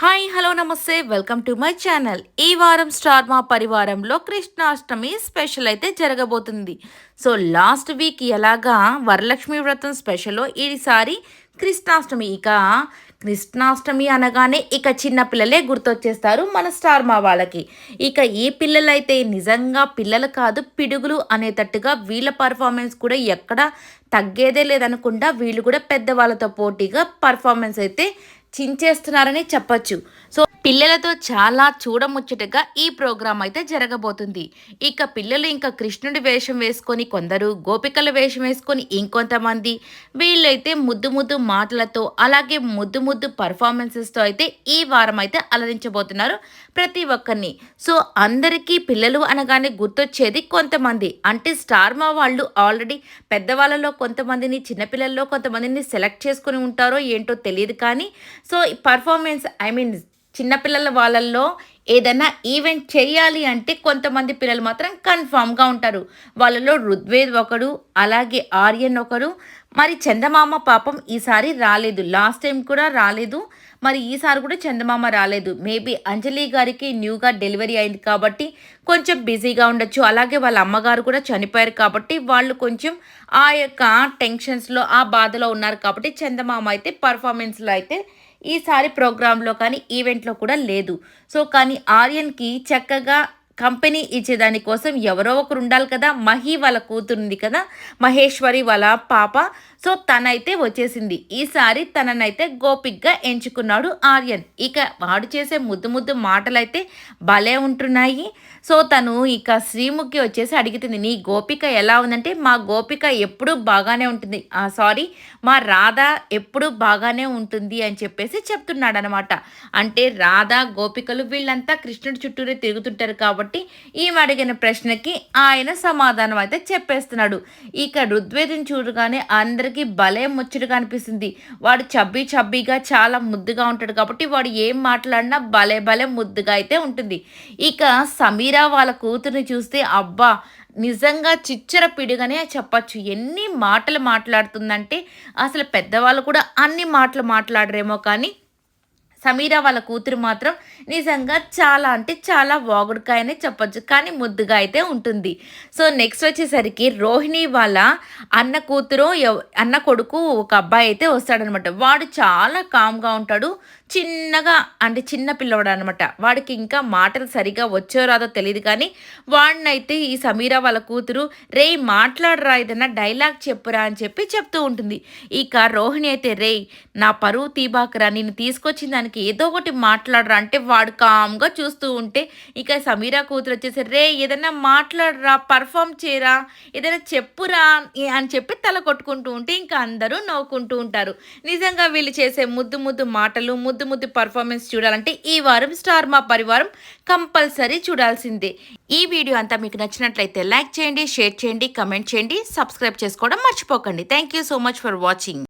Hi hello నమస్తే. Welcome to my channel. ఈ వారం స్టార్ మా పరివారంలో కృష్ణాష్టమి స్పెషల్ అయితే జరగబోతుంది. సో లాస్ట్ వీక్ ఎలాగా వరలక్ష్మి వ్రతం స్పెషల్ ఈసారి కృష్ణాష్టమి. ఇక కృష్ణాష్టమి అనగానే ఇక చిన్న పిల్లలే గుర్తొచ్చేస్తారు మన స్టార్ మా వాళ్ళకి. ఇక ఈ పిల్లలైతే నిజంగా పిల్లలు కాదు పిడుగులు అనేటట్టుగా వీళ్ళ పర్ఫార్మెన్స్ కూడా ఎక్కడ తగ్గేదే లేదనుకుండా వీళ్ళు కూడా పెద్దవాళ్ళతో పోటీగా పర్ఫార్మెన్స్ అయితే చించేస్తున్నారని చెప్పచ్చు. సో పిల్లలతో చాలా చూడముచ్చటగా ఈ ప్రోగ్రాం అయితే జరగబోతుంది. ఇక పిల్లలు ఇంకా కృష్ణుడి వేషం వేసుకొని కొందరు గోపికల వేషం వేసుకొని ఇంకొంతమంది వీళ్ళైతే ముద్దు ముద్దు మాటలతో అలాగే ముద్దు ముద్దు పర్ఫార్మెన్సెస్తో అయితే ఈ వారం అయితే అలరించబోతున్నారు ప్రతి ఒక్కరిని. సో అందరికీ పిల్లలు అనగానే గుర్తొచ్చేది కొంతమంది. అంటే స్టార్ మా వాళ్ళు ఆల్రెడీ పెద్దవాళ్ళలో కొంతమందిని చిన్నపిల్లల్లో కొంతమందిని సెలెక్ట్ చేసుకుని ఉంటారో ఏంటో తెలియదు కానీ సో పర్ఫార్మెన్స్ ఐ మీన్ చిన్నపిల్లల వాళ్ళల్లో ఏదైనా ఈవెంట్ చేయాలి అంటే కొంతమంది పిల్లలు మాత్రం కన్ఫామ్గా ఉంటారు. వాళ్ళలో ఋగ్వేద్ ఒకడు అలాగే ఆర్యన్ ఒకడు మరి చందమామ పాపం ఈసారి రాలేదు. లాస్ట్ టైం కూడా రాలేదు. మరి ఈసారి కూడా చందమామ రాలేదు. మేబీ అంజలి గారికి న్యూగా డెలివరీ అయింది కాబట్టి కొంచెం బిజీగా ఉండొచ్చు. అలాగే వాళ్ళ అమ్మగారు కూడా చనిపోయారు కాబట్టి వాళ్ళు కొంచెం ఆ యొక్క టెన్షన్స్లో ఆ బాధలో ఉన్నారు కాబట్టి చందమామ అయితే పర్ఫార్మెన్స్లో అయితే ఈసారి ప్రోగ్రాంలో కానీ ఈవెంట్లో కూడా లేదు. సో కానీ ఆర్యన్కి చక్కగా కంపెనీ ఇచ్చేదాని కోసం ఎవరో ఒకరు ఉండాలి కదా. మహి వాళ్ళ కూతురుంది కదా. మహేశ్వరి వాళ్ళ పాప. సో తనైతే వచ్చేసింది. ఈసారి తననైతే గోపిక్గా ఎంచుకున్నాడు ఆర్యన్. ఇక వాడు చేసే ముద్దు ముద్దు మాటలైతే భలే ఉంటున్నాయి. సో తను ఇక శ్రీముఖి వచ్చేసి అడిగితుంది నీ గోపిక ఎలా ఉందంటే మా గోపిక ఎప్పుడూ బాగానే ఉంటుంది. సారీ మా రాధ ఎప్పుడూ బాగానే ఉంటుంది అని చెప్పేసి చెప్తున్నాడనమాట. అంటే రాధ గోపికలు వీళ్ళంతా కృష్ణుడి చుట్టూరే తిరుగుతుంటారు కాబట్టి కాబట్టి ఈమె అడిగిన ప్రశ్నకి ఆయన సమాధానం అయితే చెప్పేస్తున్నాడు. ఇక ఋగ్వేదం చూడగానే అందరికీ భలే ముచ్చటగా అనిపిస్తుంది. వాడు చబ్బీ చబ్బీగా చాలా ముద్దుగా ఉంటాడు కాబట్టి వాడు ఏం మాట్లాడినా భలే భలే ముద్దుగా అయితే ఉంటుంది. ఇక సమీరా వాళ్ళ కూతుర్ని చూస్తే అబ్బా నిజంగా చిచ్చర పిడిగానే చెప్పచ్చు. ఎన్ని మాటలు మాట్లాడుతుందంటే అసలు పెద్దవాళ్ళు కూడా అన్ని మాటలు మాట్లాడరేమో కానీ సమీరా వాళ్ళ కూతురు మాత్రం నిజంగా చాలా అంటే చాలా వాగుడుకాయనే చెప్పొచ్చు కానీ ముద్దుగా అయితే ఉంటుంది. సో నెక్స్ట్ వచ్చేసరికి రోహిణి వాళ్ళ అన్న కూతురు అన్న కొడుకు ఒక అబ్బాయి అయితే వస్తాడనమాట. వాడు చాలా కామ్గా ఉంటాడు చిన్నగా అంటే చిన్న పిల్లవాడు అనమాట. వాడికి ఇంకా మాటలు సరిగా వచ్చో రాదో తెలియదు కానీ వాడినైతే ఈ సమీరా వాళ్ళ కూతురు రే మాట్లాడరా ఏదైనా డైలాగ్ చెప్పురా అని చెప్పి చెప్తూ ఉంటుంది. ఇక రోహిణి అయితే రే నా పరువు తీబాకరా నేను తీసుకొచ్చిందని దానికి ఏదో ఒకటి మాట్లాడరా. అంటే వాడు కామ్గా చూస్తూ ఉంటే ఇక సమీరా కూతురు వచ్చేసి రే ఏదైనా మాట్లాడరా పర్ఫామ్ చేయరా ఏదైనా చెప్పురా అని చెప్పి తల కొట్టుకుంటూ ఉంటే ఇంకా అందరూ నవ్వుకుంటూ ఉంటారు. నిజంగా వీళ్ళు చేసే ముద్దు ముద్దు మాటలు ముద్దు ముద్దు పర్ఫార్మెన్స్ చూడాలంటే ఈ వారం స్టార్ మా పరివారం కంపల్సరీ చూడాల్సిందే. ఈ వీడియో అంతా మీకు నచ్చినట్లయితే లైక్ చేయండి షేర్ చేయండి కమెంట్ చేయండి సబ్స్క్రైబ్ చేసుకోవడం మర్చిపోకండి. Thank you so much for watching.